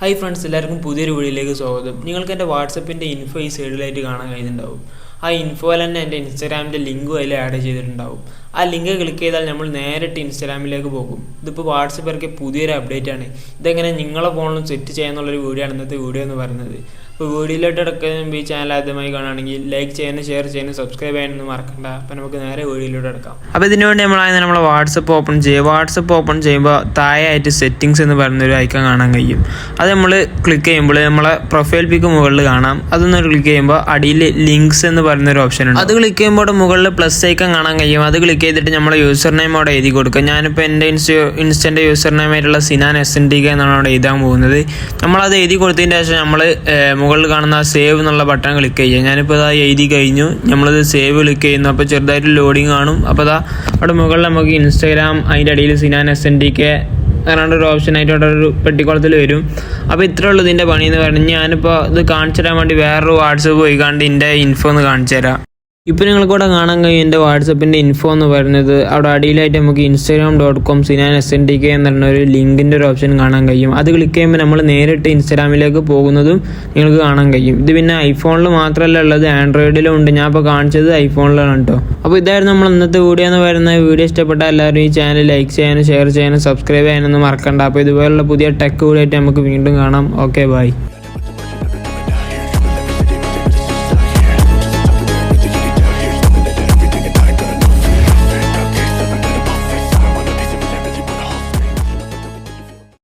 Hi friends എല്ലാവർക്കും പുതിയൊരു വീഡിയോയിലേക്ക് സ്വാഗതം. നിങ്ങൾക്ക് എന്റെ വാട്സപ്പിന്റെ ഇൻഫോ ഈ സൈഡിലായിട്ട് കാണാൻ കഴിയുന്നുണ്ടാവും ആ ഇൻഫോയിൽ തന്നെ എന്റെ ഇൻസ്റ്റാഗ്രാമിന്റെ ലിങ്കും അതിൽ ആഡ് ചെയ്തിട്ടുണ്ടാവും. ആ ലിങ്ക് ക്ലിക്ക് ചെയ്താൽ നമ്മൾ നേരിട്ട് ഇൻസ്റ്റാഗ്രാമിലേക്ക് പോകും. ഇതിപ്പോൾ വാട്സപ്പ് ഇറക്കിയ പുതിയൊരു അപ്ഡേറ്റ് ആണ്. ഇതെങ്ങനെ നിങ്ങളെ ഫോണിലും സെറ്റ് ചെയ്യാന്നുള്ളൊരു വീഡിയോ ആണ് ഇന്നത്തെ വീഡിയോ എന്ന് പറയുന്നത്. അപ്പോൾ വീഡിയോയിലോട്ട് എടുക്കുന്ന ഈ ചാനൽ ആദ്യമായി കാണുകയാണെങ്കിൽ ലൈക്ക് ചെയ്യാനും ഷെയർ ചെയ്യാനും സബ്സ്ക്രൈബ് ചെയ്യാനൊന്നും മറക്കണ്ട. അപ്പോൾ നമുക്ക് നേരെ വീഡിയോയിലോട്ട് എടുക്കാം അപ്പോൾ ഇതിനു വേണ്ടി ആദ്യം നമ്മൾ വാട്സപ്പ് ഓപ്പൺ ചെയ്യുക വാട്സപ്പ് ഓപ്പൺ ചെയ്യുമ്പോൾ താഴെയായിട്ട് സെറ്റിങ്സ് എന്ന് പറയുന്ന ഒരു ഐക്കൺ കാണാൻ കഴിയും. അത് നമ്മൾ ക്ലിക്ക് ചെയ്യുമ്പോൾ നമ്മളെ പ്രൊഫൈൽ പിക്ക് മുകളിൽ കാണാം. അതൊന്ന് ക്ലിക്ക് ചെയ്യുമ്പോൾ അടിയിൽ ലിങ്ക്സ് എന്ന് പറയുന്ന ഒരു ഓപ്ഷൻ ഉണ്ട്. അത് ക്ലിക്ക് ചെയ്യുമ്പോൾ മുകളിൽ പ്ലസ് ഐക്കൺ കാണാൻ കഴിയും. അത് ക്ലിക്ക് ചെയ്തിട്ട് നമ്മളെ യൂസർ നെയിം അവിടെ എഴുതി കൊടുക്കുക. ഞാനിപ്പോൾ എന്റെ ഇൻസ്റ്റ ഇൻസ്റ്റന്റെ യൂസർ നെയിം ആയിട്ടുള്ള Sinan S N T K എന്നാണ് അവിടെ എഴുതാൻ പോകുന്നത്. നമ്മളത് എഴുതി കൊടുത്തതിന്റെ ശേഷം നമ്മൾ മുകളിൽ കാണുന്ന സേവ് എന്നുള്ള ബട്ടൺ ക്ലിക്ക് ചെയ്യുക. ഞാനിപ്പോൾ ഇതാ എഴുതി കഴിഞ്ഞു. നമ്മളത് സേവ് ക്ലിക്ക് ചെയ്യുന്നു. അപ്പോൾ ചെറുതായിട്ട് ലോഡിങ് കാണും. അപ്പോൾ അതാ അവിടെ മുകളിൽ നമുക്ക് ഇൻസ്റ്റാഗ്രാം അതിന്റെ അടിയിൽ Sinan S N D K അങ്ങനെ ഒരു ഓപ്ഷൻ ആയിട്ട് അവിടെ ഒരു പെട്ടിക്കുളത്തിൽ വരും. അപ്പോൾ ഇത്രേ ഉള്ളൂ ഇതിന്റെ പണി എന്ന് പറഞ്ഞ് ഞാനിപ്പോൾ ഇത് കാണിച്ചു തരാൻ വേണ്ടി വേറൊരു വാട്സപ്പ് പോയി കണ്ട് ഇൻഫോ ഒന്ന് കാണിച്ചു തരാം ഇപ്പോൾ നിങ്ങൾക്ക് ഇവിടെ കാണാൻ കഴിയും എന്റെ വാട്സപ്പിന്റെ ഇൻഫോ എന്ന് പറയുന്നത് അവിടെ അടിയിലായിട്ട് നമുക്ക് Instagram dot com Sinan S N T K എന്ന് പറഞ്ഞ ഒരു ലിങ്കിന്റെ ഒരു ഓപ്ഷൻ കാണാൻ കഴിയും. അത് ക്ലിക്ക് ചെയ്യുമ്പോൾ നമ്മൾ നേരിട്ട് ഇൻസ്റ്റാഗ്രാമിലേക്ക് പോകുന്നതും നിങ്ങൾക്ക് കാണാൻ കഴിയും. ഇത് പിന്നെ ഐഫോണിൽ മാത്രമല്ല ഉള്ളത് ആൻഡ്രോയിഡിലും ഉണ്ട്. ഞാൻ ഇപ്പോൾ കാണിച്ചത് ഐഫോണിലാണ് കേട്ടോ അപ്പോൾ ഇതായിരുന്നു നമ്മൾ ഇന്നത്തെ വീഡിയോ എന്ന് പറയുന്നത്. വീഡിയോ ഇഷ്ടപ്പെട്ട എല്ലാവരും ഈ ചാനൽ ലൈക്ക് ചെയ്യാനും ഷെയർ ചെയ്യാനും സബ്സ്ക്രൈബ് ചെയ്യാനൊന്നും മറക്കണ്ട. അപ്പോൾ ഇതുപോലുള്ള പുതിയ ടെക് വീഡിയോ ആയിട്ട് നമുക്ക് വീണ്ടും കാണാം. Okay bye